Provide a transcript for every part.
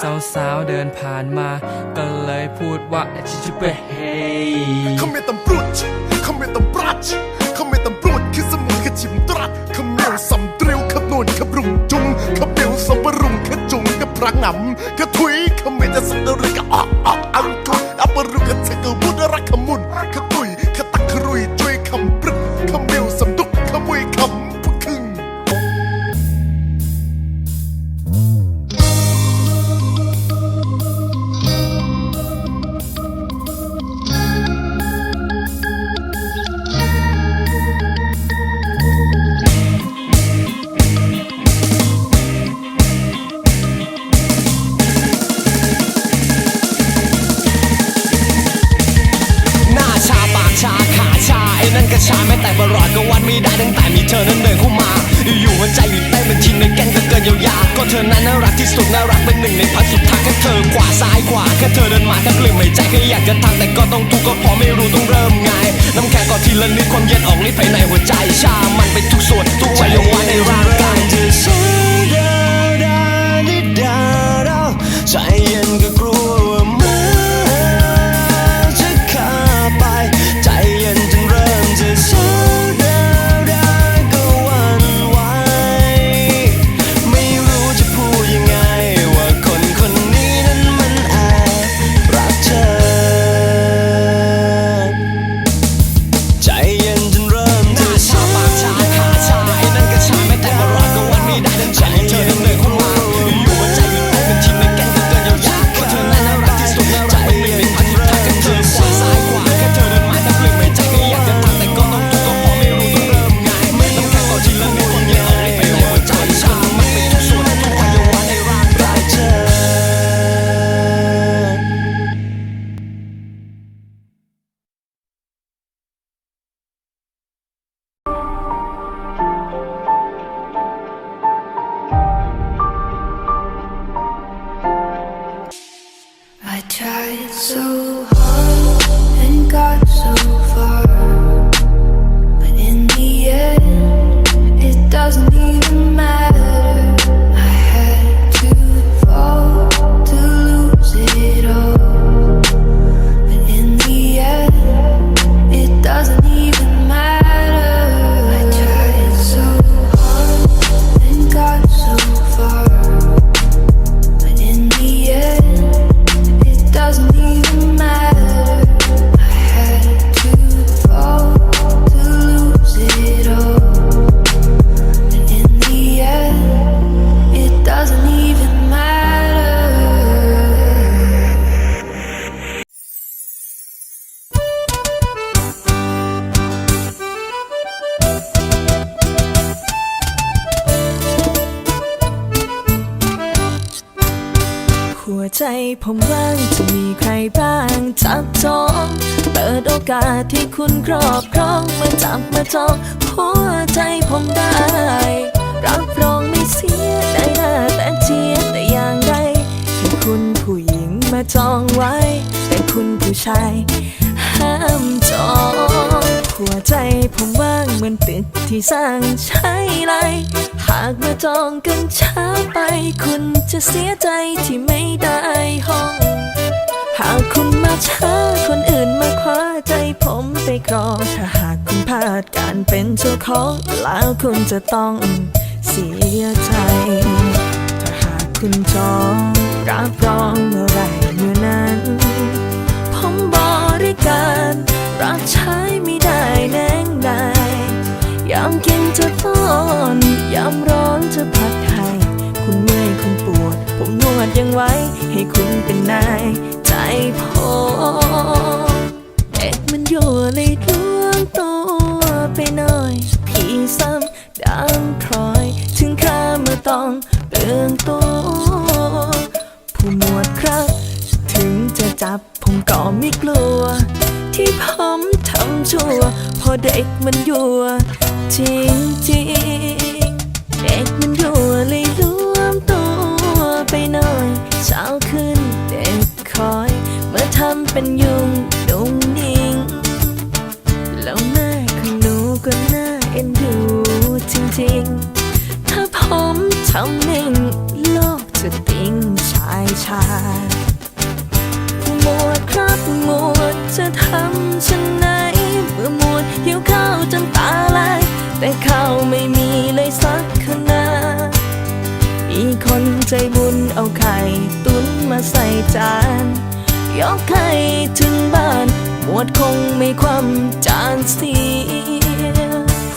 สาวๆเดินผ่านมา ก็เลยพูดว่าชิชิเปเฮเขาไม่ต้องปลุดเขาไม่ต้องปรัดเขาไม่ต้องปลุดคือสมุนขจิมตรัดขาเมียวสำเตรียวขับนวลขับรุงจุงเขาเบลสำปรุงขจุงกับพระงำขัถุย ไม่ได้ตั้งแต่มีเธอนั้นเดินเข้ามา อยู่หัวใจหยุดเต้นเป็นชิ้นในแก้นก็เกินเยียวยาก็เธอนั้นน่ารักที่สุดน่ารักเป็นหนึ่งในพันสุดท้ายแค่เธอขวาซ้ายขวาแค่เธอเดินมาทั้งกลืมหายใจแค่อยากจะทำแต่ก็ต้องทุกข์ก็พอไม่รู้ต้องเริ่มไงน้ำแข็งก็ทีละนิดความเย็นออกฤทธิ์ภายในหัวใจชา มันไปทุกส่วนทุกวัยวะในร่าง วใจผมว่างจะมีใครบ้างจับจองเปิดโอกาสที่คุณครอบครองมาจับมาจองหัวใจผมได้ รับรองไม่เสียได้หน้าแต่เจียดแต่อย่างใดที่คุณผู้หญิงมาจองไว้แต่คุณผู้ชาย หัวใจผมว่างเหมือนตึกที่สร้างใช้ไรหากมาจองกันช้าไป คุณจะเสียใจที่ไม่ได้ห้อง หากคุณมาช้าคนอื่นมาคว้าใจผมไปครองถ้าหากคุณพลาดการเป็นเจ้าของแล้วคุณจะต้องเสียใจ ถ้าหากคุณจองรับรองเมื่อไรเมื่อนั้น ผมบริการ็นนายใจผมเด็กมันอยู่เลยล่วงตัวไปหน่อย พี่ซ้ำดังคลอย ถึงข้ามาต้องเปลืองตัวผู้หมวดครับ ถึงจะจับผมก็ไม่กลัว ที่ผมทำชั่วเพอเด็กมันยั่วจริงจริงๆเด็กมันยั่วเลยร เป็นยุงดุงนิ่งแล้วหน้าของหนูก็น่าเอ็นดูจริงๆ ถ้าผมทำหนึ่งโลกจะติงชายชาหมวดครับหมวดจะทำฉันไหนเมื่อหมวดหิวข้าวจนตาลายแต่ข้าวไม่มีเลยสักขนามีคนใจบุญเอาไข่ ตุ้นมาใส่จาน ยกไข่ถึงบ้าน หมวดคงไม่ความจานเสีย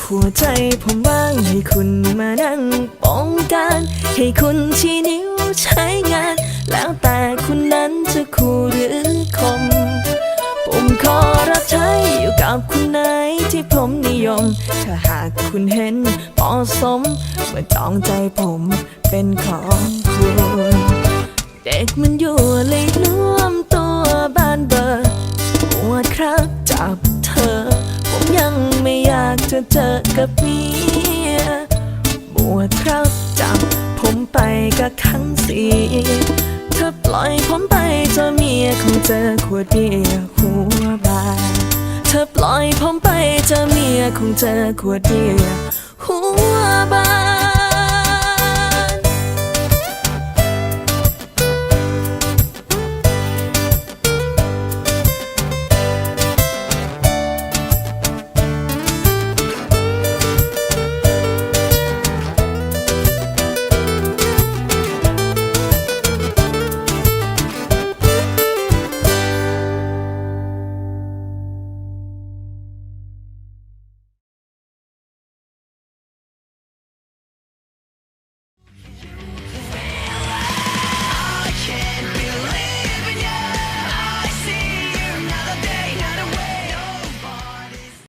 หัวใจผมว่างให้คุณมานั่งป้องกัน ให้คุณชี้นิ้วใช้งาน แล้วแต่คุณนั้นจะคู่หรือคม ผมขอรับใช้อยู่กับคุณนายที่ผมนิยม ถ้าหากคุณเห็นเหมาะสมเมื่อจองใจผมเป็นของคุณ เด็กมันอยู่เลยร่วมต ล่อยผมไปเจอเมียคงเจอขวดเบียร์หัวบาดเธอปล่อยผมไปเจอเมียคงเจอขวดเบียร์หัวบาด